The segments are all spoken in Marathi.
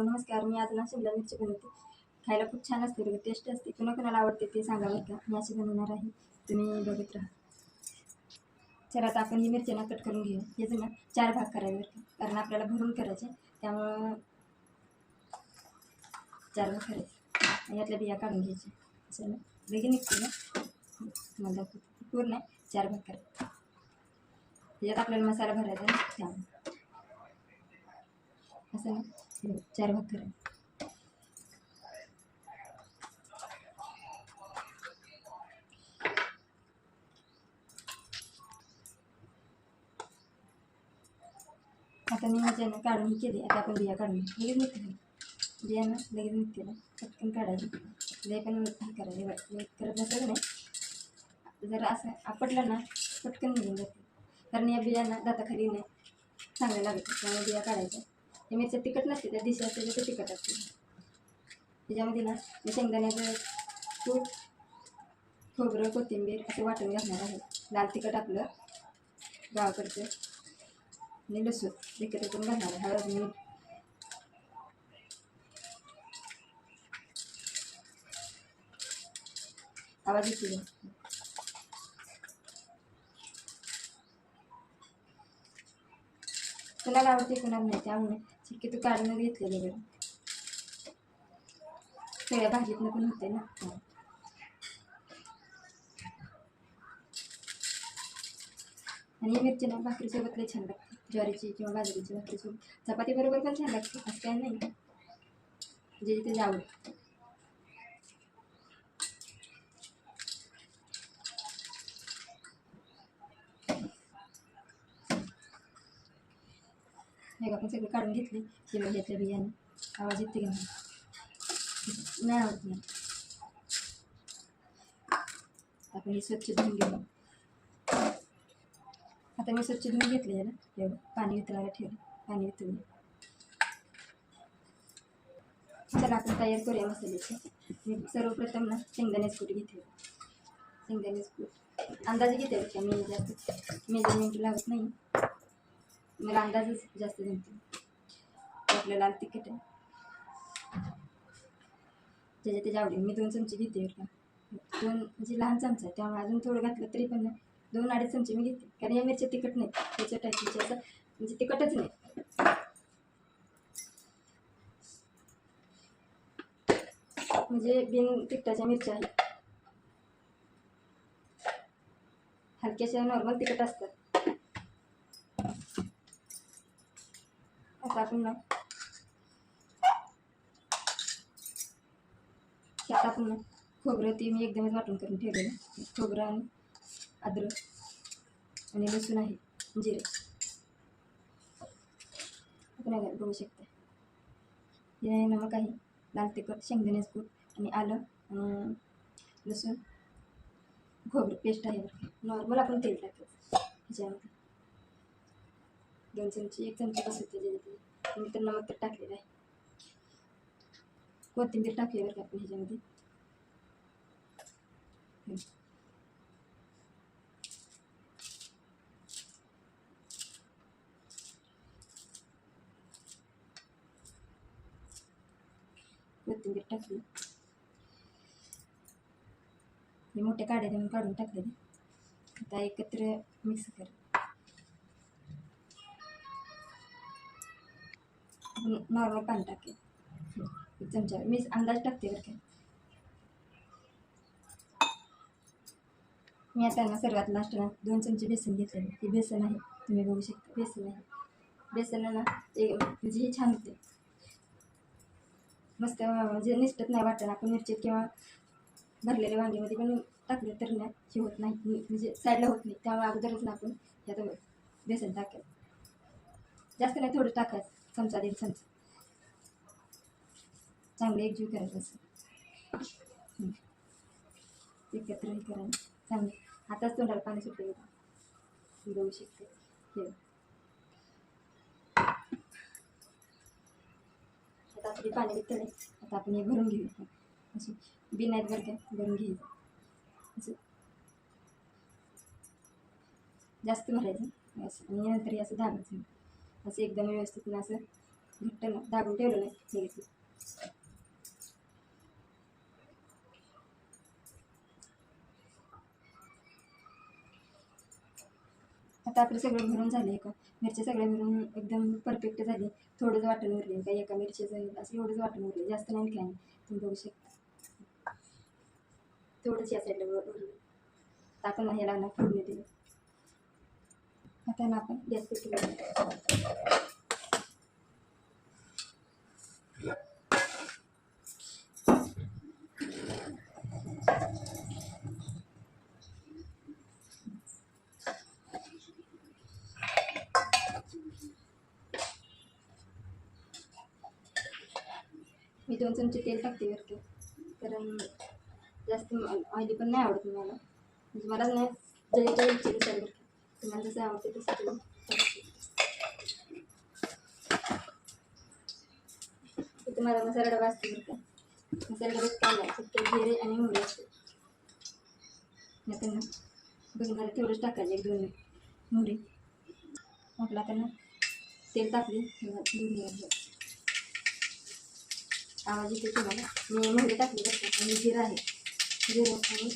हॅलो नमस्कार मी आज ना शिमला मिरची बनवते खायला खूप छान असते बघा टेस्ट असते. कुणा कुणाला आवडते ते सांगा बरं का? मी अशी बनवणार आहे. तुम्ही बघत राहा. तर आता आपण ही मिरची ना कट करून घेऊ. याचे ना चार भाग करायचे बरं कारण आपल्याला भरून करायचे त्यामुळं चार भाग करायचे आणि यातल्या बिया काढून घ्यायचे असं ना? बेगीन निघते ना? मला पूर्ण चार भाग करायचे त्याच्यात आपल्याला मसाला भरायचा आहे. त्यामुळे. असं ना? चार भाकर आता मी माझ्या ना काढून केली आता आपण बिया काढून लगेच निघते बिया ना लगेच निघते ना पटकन काढायची. लय पण हे करायचे करत नसेल नाही? जर असं आपटलं ना पटकन निघून जाते. कारण या बियांना दाताखाली नाही चांगलं लागतं त्यामुळे बिया काढायच्या. हे मिरच्या तिखट नसते त्या दिशा असते ते तिखट असते. त्याच्यामध्ये ना मी शेंगदाण्याचं तूप खोबरं कोथिंबीर असं वाटून घालणार आहे. लाल तिखट आपलं गावाकडचं आणि लसूण एकत्र करून घालणार आहे हळद मीठ. आवाज येते कुणाला आवडते कुणाला नाही त्यामुळे. शक्यतो काढून घेतलेलं बरं सगळ्या भाजीतनं पण होते ना. आणि मिरची ना भाकरीसोबत लई छान लागते. ज्वारीची किंवा बाजरीची भाकरीसोबत. चपाती बरोबर पण छान लागते असं काय नाही. जे जिथे आवड हे आपण सगळं काढून घेतली. किंवा घेतल्या बियाणे. आवाज येते का नाही? नाही आवडत नाही. आपण हे स्वच्छ धुवून घेऊ आता मी स्वच्छ धुवून घेतले आहे ना? एवढं. पाणी वितळायला ठेवलं. पाणी वितळून चला आपण तयार करूया मसाल्याची. मी सर्वप्रथम ना शेंगदाण्याच कूट घेते शेंगदाण्याच कूट. अंदाजे घेते मी जास्त मेजरमेंट लागत नाही. मला अंदाजच जास्त जमते आपलं लाल तिखट आहे. त्याच्या त्याच्या आवडीने मी दोन चमचे घेते का. दोन म्हणजे लहान चमचा आहे. त्यामुळे अजून थोडं घातलं तरी पण नाही. दोन अडीच चमचे मी घेते. कारण या मिरच्या तिखट नाही त्याच्या टाकीच्या असं म्हणजे तिखटच नाही. म्हणजे बिन तिखटाच्या मिरच्या आहेत. हलक्याशा नॉर्मल तिखट असतात. आता आपण ना त्यात ना खोबरं ते मी एकदमच वाटून करून ठेवलेलं खोबरं आणि अद्रक आणि लसूण आहे जिरे. आपण बघू शकता. हे आहे नमक आहे लाल तिखट शेंगदाण्याचं कूट आणि आलं लसूण. खोबरं पेस्ट आहे नॉर्मल आपण तेल टाकतो. ह्याच्यामध्ये. दोन चमचे एक चमचे कसं त्याच्यामध्ये मी तर नमक तर टाकलेलं आहे. कोथिंबीर टाकली बरं का आपण ह्याच्यामध्ये. कोथिंबीर टाकली. मी मोठ्या काड्या देऊन काढून टाकलेले. आता एकत्र मिक्स कर. नॉर्मल पाणी टाकेल. एक चमचा मी अंदाज टाकते बरं काय मी आता ना सर्वात लास्टला दोन चमचे बेसन घेतलेले हे बेसन आहे. तुम्ही बघू शकता बेसन आहे. बेसन ना म्हणजे हे छान होते. मस्त म्हणजे निसटत नाही वाटत आपण मिरचीत किंवा भरलेल्या वांगेमध्ये पण टाकले तर नाही हे होत नाही. म्हणजे साईडला होत नाही. त्यामुळे अगोदरच ना आपण यात बेसन टाकायचं. जास्त नाही थोडं टाकायचं. चमचा दीड चमचा चांगले एकजीव करायचं असं हं. एकत्र हे करायचं आताच तोंडाला पाणी सुटले येतं बघू शकते. हे आता आपली पाणी वितळले आता आपण हे भरून घेऊ. अशी बिन आहेत भरून घेऊ. असं. जास्त भरायचं असं. आणि नंतर हे असं दाबायचं असं एकदम व्यवस्थित ना असं घट्ट ना दाबून ठेवलं नाही लगेच आता आपलं सगळं भरून झालं का? मिरच्या सगळ्या भरून एकदम परफेक्ट झाली. थोडंच वाटण उरले का एका मिरचीचं असं एवढंच वाटण उरले जास्त नाही काय नाही. तुम्ही बघू शकता. थोडंच या साईडला उरलं आता आपण ह्याला फोडणी दिली. आता ना आपण गॅस पेटवून मी दोन चमचे तेल टाकते वरती. कारण जास्त ऑइली पण नाही आवडत मला. म्हणजे मला नाही जरी जरी दिसायला बरं तुम्हाला जसं आवडते तसं तुम्ही तुम्हाला मसाला डबा असतो बरं का मसाला डब्यात कांदा फक्त जिरे आणि मोहरी असते त्यांना बघणार तेवढंच टाकायचं एक दोन मोहरी आपला त्यांना तेल टाकले दोन आवाज येते तुम्हाला. मी मोहरी टाकली बरं का? आणि जिरं आहे. जिरं आणि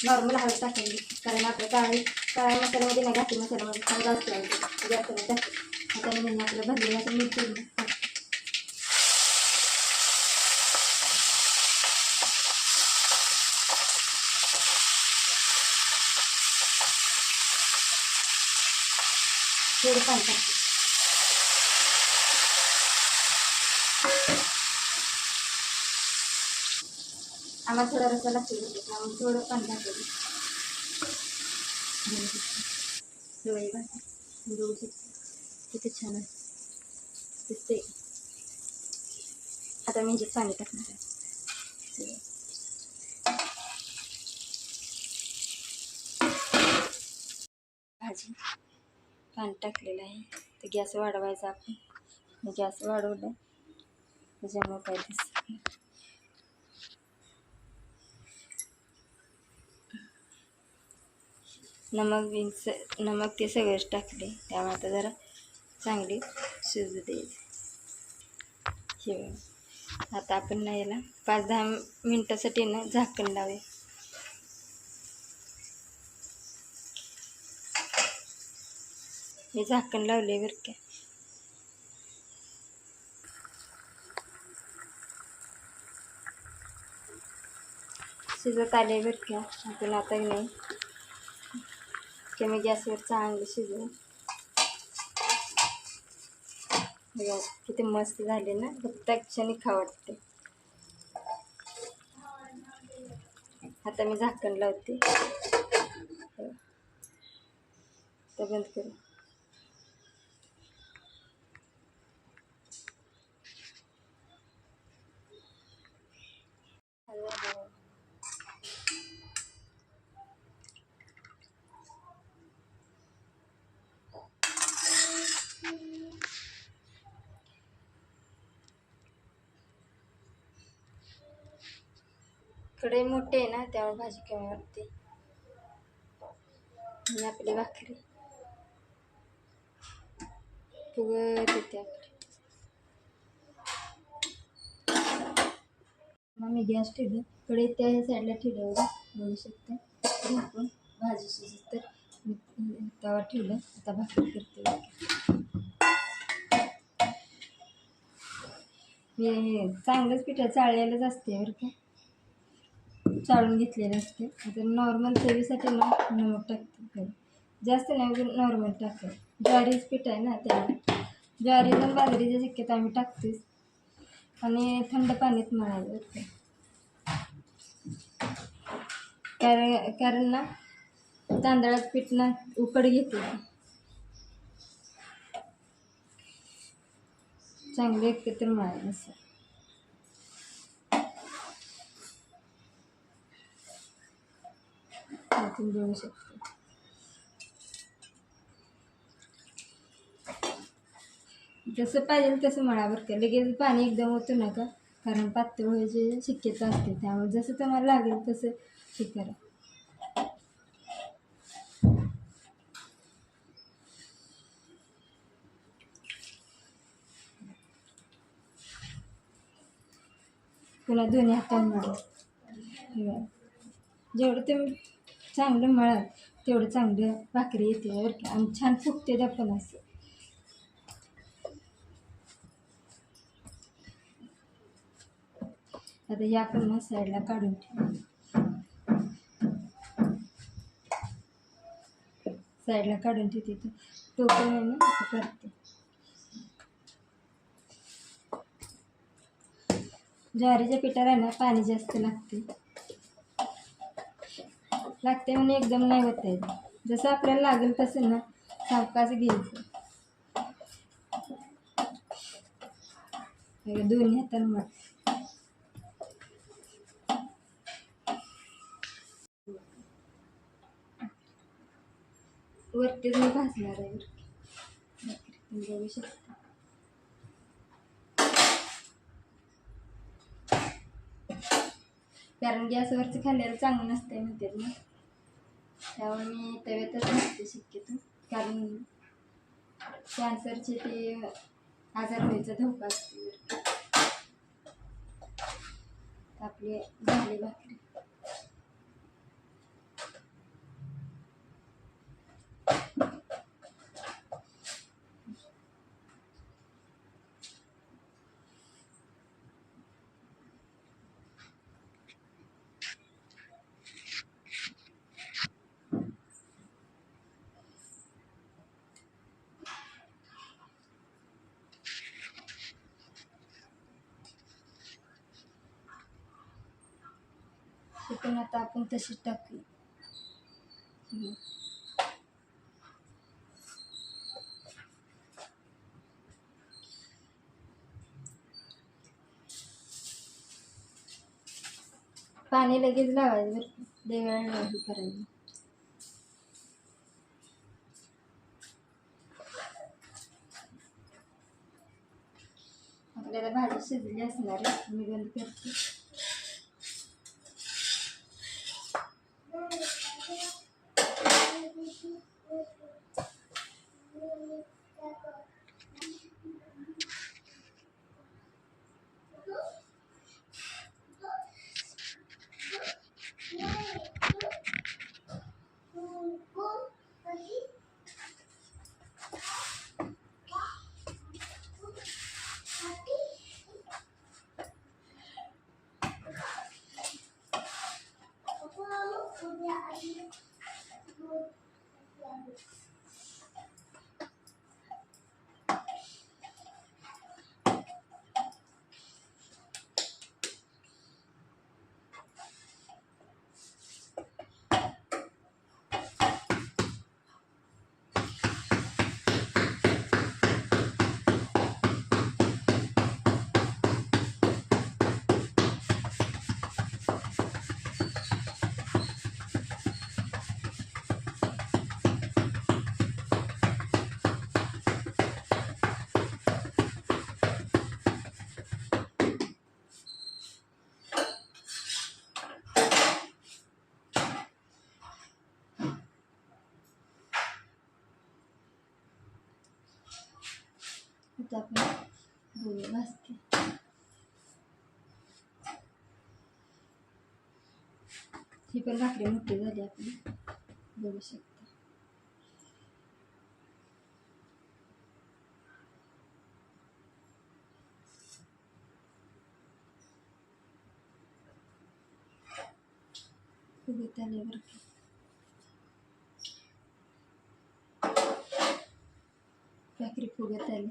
नॉर्मल हळद टाकायची कारण आपल्या काळी काळ्या मसाल्यामध्ये नाही घातली मसाल्यामध्ये हळद असते आवडते जास्त नाही टाकते आता मी त्यांनी आपलं भरलेलं असं मीठ करून टाकते. थोडं पाणी टाकते आम्हाला थोडा रस्सा लागतो त्यामुळे थोडं पाणी छान आता मी ह्याच्यात पाणी टाकणार आहे भाजी पाणी टाकलेलं आहे तर गॅस आपण गॅस दिसत नमक बिनस नमक ते सगळेच टाकले. त्यामुळे आता जरा चांगली शिजू द्यायची हे आता आपण ना याला पाच दहा मिनटासाठी ना झाकण लावूया. हे झाकण लावले बरं का. शिजत आले बरं का. आपण आता नाही कमी गॅसवर चांगले शिजवून किती मस्त झाले ना फक्त क्षणी खा वाटते आता मी झाकण लावते तर बंद करू थोडे मोठे आहे ना त्यामुळे भाजी कमी वाटते आणि आपली भाकरी. फुगत येते आपली. मग मी गॅस ठेवली. थोडे त्या साईडला ठेवलं बघू शकते. झाकून भाजी शिजत तर मी तवा ठेवलं. आता भाकरी करते मी चांगलंच पिठं चाळलेलंच असते बरं का. चाळून घेतलेले असते. आता नॉर्मल चवीसाठी ना नमक टाकते जास्त नाही नॉर्मल टाकते. ज्वारीच पीठ आहे ना त्या ज्वारी पण बाजरीच्या शक्यत आम्ही टाकतेच आणि थंड पाण्यात मळायला बरं कारण कारण ना तांदळात पीठ ना उकड घेते. चांगलं एकत्र मळायला असं. भाजून घेऊ शकतो जसं पाहिजे तसं मळावर केलं. लगेच पाणी एकदम होतं का कारण पातळ व्हायची शक्यता असते. त्यामुळे जसं तुम्हाला लागेल तसं हे करा. पुन्हा दोन्ही हातांमध्ये जेवढं तुम्ही चांगलं मळाल तेवढं चांगलं भाकरी येते बरं का. आणि छान फुगते त्या पण असं आता या पण मग साईडला काढून ठेव. साईडला काढून ठेवते तर टोपण आहे ना असं करते. ज्वारीच्या पिठाला ना पाणी जास्त लागते. लागते म्हणून एकदम नाही होत आहे. जसं आपल्याला लागेल तसं ना सावकाश घ्यायचं. हे दोन्ही हातानं मग वरतीच मी भाजणार आहे बघू शकता. कारण गॅसवरचं खाल्ल्याला चांगलं नसतंय म्हणतात ना. त्यामुळे मी तव्यातच नसते शक्यतो. कारण कॅन्सरचे ते आजार व्हायचा धोका असतो. आपले झाले भाकरी. पण आता आपण तशीच टाकू पाणी लगेच लावायचं बरं वेळ नाही करायचं. आपल्याला भाजी शिजली असणार आहे. मी बंद करते. आता आपण बघूया भाजते ही पण भाकरी मोठी झाली आपण बघू शकतो. फुगत आले बरं का. भाकरी फुगत आली.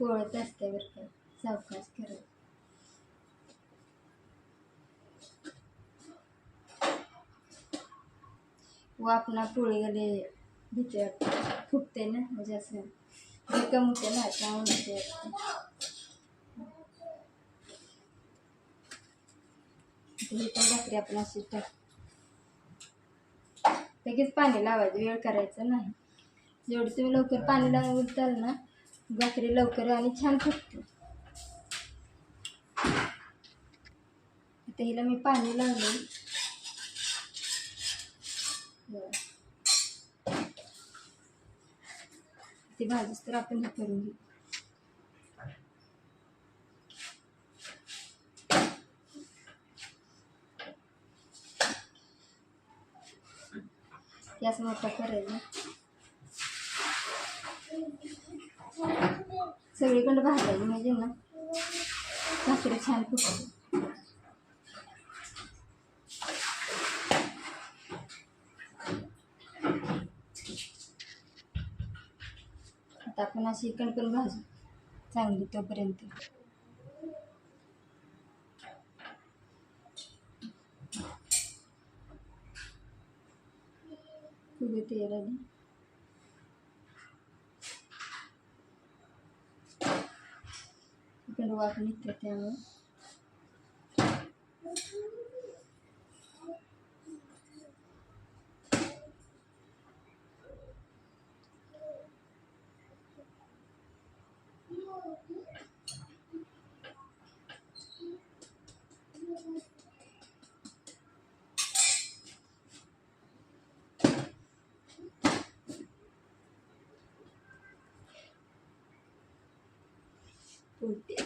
पोळत असते बरं का. सावकाश करत वापना पोळी गेले भीती वाटते. फुटते ना म्हणजे असं रिकम होते ना त्यामुळे भीती वाटते. ही पण भाकरी आपण अशी टाक. लगेच पाणी लावायचं वेळ करायचं नाही. जेवढं तुम्ही लवकर पाणी लावून लावताल ना भाकरी लवकर आणि छान फुटते. आता हिला मी पाणी लावले ते भाजीच तर आपण हे करून घेऊ. गॅस मोठा करायला. सगळीकडे भाजायची म्हणजे ना भाकरी छान फुटते आता आपण अशी कणकण भाजू चांगली तोपर्यंत. फुगे तेल आली इकडं वाफ निघते त्यामुळे फुलते